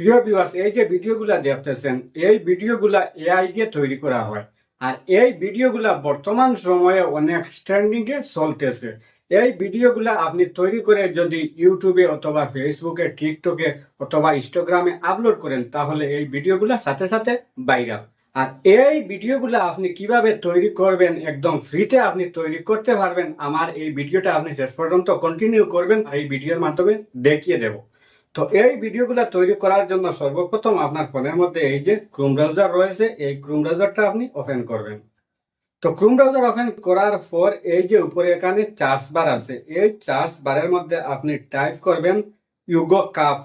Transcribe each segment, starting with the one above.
প্রিয় ভিউয়ার্স এই যে ভিডিওগুলা দেখতেছেন, এই ভিডিওগুলা এআই দিয়ে তৈরি করা হয়। আর এই ভিডিওগুলা বর্তমান সময়ে অনেক ট্রেন্ডিং এ চলতেছে। এই ভিডিওগুলা আপনি তৈরি করে যদি ইউটিউবে অথবা ফেসবুকে, টিকটকে অথবা ইনস্টাগ্রামে আপলোড করেন, তাহলে এই ভিডিওগুলা সাথে সাথে ভাইরাল আর এই ভিডিওগুলা আপনি কীভাবে তৈরি করবেন, একদম ফ্রিতে আপনি তৈরি করতে পারবেন, আমার এই ভিডিওটা আপনি শেষ পর্যন্ত কন্টিনিউ করবেন এই ভিডিওর মাধ্যমে দেখিয়ে দেব। তো এই ভিডিওগুলো তৈরি করার জন্য সর্বপ্রথম আপনার ফোনের মধ্যে এই যে ক্রোম ব্রাউজার রয়েছে, এই ক্রোম ব্রাউজারটা আপনি ওপেন করবেন। তো ক্রোম ব্রাউজার ওপেন করার পর এই যে উপরে এখানে চার্জ বার আছে, এই চার্জ বারের মধ্যে আপনি টাইপ করবেন ইউগো কাপ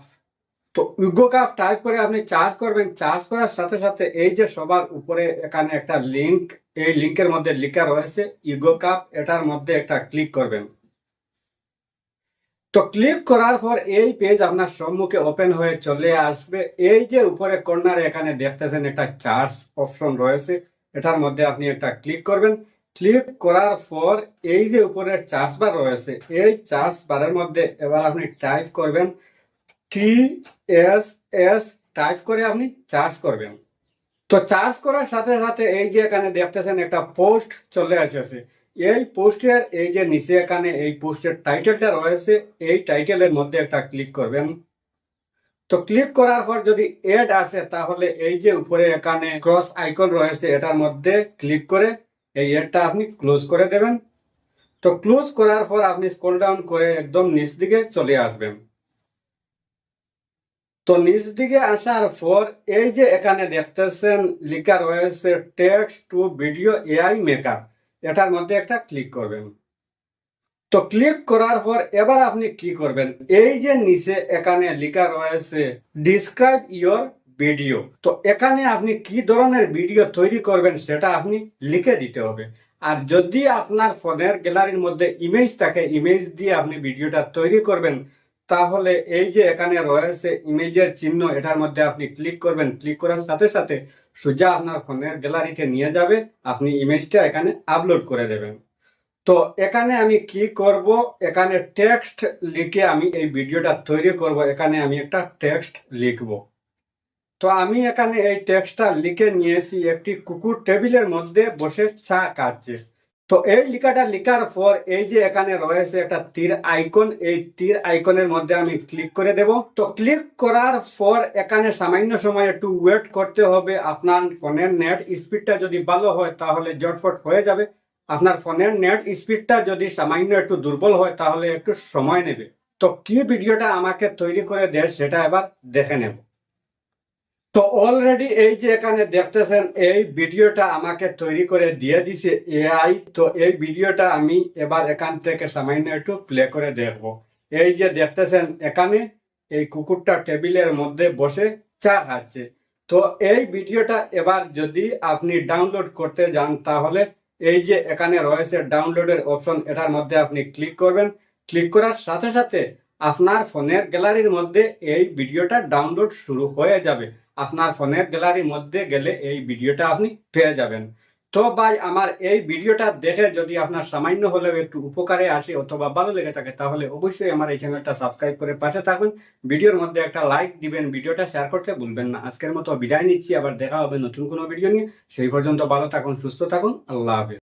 তো ইউগো কাপ টাইপ করে আপনি চার্জ করবেন। চার্জ করার সাথে সাথে এই যে সবার উপরে এখানে একটা লিংক এই লিংকের মধ্যে লেখা রয়েছে ইউগো কাপ এটার মধ্যে একটা ক্লিক করবেন। তো ক্লিক করার পর এই পেজ আপনার সম্মুখে ওপেন হয়ে চলে আসবে। এই যে উপরে কর্নারে এখানে দেখতেছেন একটা চার্জ অপশন রয়েছে, এটার মধ্যে আপনি একটা ক্লিক করবেন। ক্লিক করার পর এই যে উপরে চার্জ বার রয়েছে, এই চার্জ বারের মধ্যে এবার আপনি টাইপ করবেন টি এস এস টাইপ করে আপনি চার্জ করবেন। তো চার্জ করার সাথে সাথে এই যে এখানে দেখতেছেন একটা পোস্ট চলে আসছে। এই পোস্টের, এই যে নিচে এখানে এই পোস্টের টাইটেলটা রয়েছে, এই টাইটেলের মধ্যে একটা ক্লিক করবেন। তো ক্লিক করার পর যদি এড আসে, তাহলে এই যে উপরে এখানে ক্রস আইকন রয়েছে, এটার মধ্যে ক্লিক করে এই এডটা আপনি ক্লোজ করে দেবেন। তো ক্লোজ করার পর আপনি স্ক্রল ডাউন করে একদম নিচ দিকে চলে আসবেন। তো নিচ দিকে আসার পর এই যে এখানে দেখতেছেন, লেখা রয়েছে text to video AI maker এটার মধ্যে একটা ক্লিক করবেন। তো ক্লিক করার পর এবার আপনি কি করবেন? এই যে নিচে এখানে লেখা রয়েছে ডিসক্রাইব ইয়োর ভিডিও তো এখানে আপনি কি ধরনের ভিডিও তৈরি করবেন সেটা আপনি লিখে দিতে হবে। আর যদি আপনার ফোনের গ্যালারির মধ্যে ইমেজ থাকে ইমেজ দিয়ে আপনি ভিডিওটা তৈরি করবেন তাহলে এই যে এখানে রয়েছে ইমেজের চিহ্ন, এটার মধ্যে আপনি ক্লিক করবেন। ক্লিক করার সাথে সাথে সোজা আপনার ফোনের গ্যালারিতে নিয়ে যাবে। আপনি ইমেজটা এখানে আপলোড করে দেবেন। তো এখানে আমি কি করব? এখানে টেক্সট লিখে আমি এই ভিডিওটা তৈরি করব। এখানে আমি একটা টেক্সট লিখব। তো আমি এখানে এই টেক্সটটা লিখে নিয়েছি। একটি কুকুর টেবিলের মধ্যে বসে চা কাটছে তো এই লেখাটা লেখার পর এই যে এখানে রয়েছে একটা তীর আইকন এই তীর আইকনের মধ্যে আমি ক্লিক করে দেব। তো ক্লিক করার পর এখানে সামান্য সময় একটু ওয়েট করতে হবে। আপনার ফোনের নেট স্পিডটা যদি ভালো হয়, তাহলে জটফট হয়ে যাবে। আপনার ফোনের নেট স্পিডটা যদি সামান্য একটু দুর্বল হয়, তাহলে একটু সময় নেবে। তো কি ভিডিওটা আমাকে তৈরি করে দেয়, সেটা এবার দেখে নেব। তো অলরেডি এই যে এখানে দেখতেছেন, এই ভিডিওটা আমাকে তৈরি করে দিয়ে দিছে এআই তো এই ভিডিওটা আমি এবার এখান থেকে সামান্য একটু প্লে করে দেখব। এই যে দেখতেছেন, এখানে এই কুকুরটা টেবিলের মধ্যে বসে চা খাচ্ছে। তো এই ভিডিওটা এবার যদি আপনি ডাউনলোড করতে যান, তাহলে এই যে এখানে রয়েছে ডাউনলোডের অপশন এটার মধ্যে আপনি ক্লিক করবেন। ক্লিক করার সাথে সাথে আপনার ফোনের গ্যালারির মধ্যে এই ভিডিওটা ডাউনলোড শুরু হয়ে যাবে। আপনার ফোনের গ্যালারির মধ্যে গেলে এই ভিডিওটা আপনি পেয়ে যাবেন। তো ভাই, আমার এই ভিডিওটা দেখে যদি আপনার সামান্য হলেও একটু উপকারে আসে অথবা ভালো লেগে থাকে, তাহলে অবশ্যই আমার এই চ্যানেলটা সাবস্ক্রাইব করে পাশে থাকবেন। ভিডিওর মধ্যে একটা লাইক দিবেন, ভিডিওটা শেয়ার করতে ভুলবেন না। আজকের মতো বিদায় নিচ্ছি, আবার দেখা হবে নতুন কোনো ভিডিও নিয়ে। সেই পর্যন্ত ভালো থাকুন, সুস্থ থাকুন, আল্লাহ হাফেজ।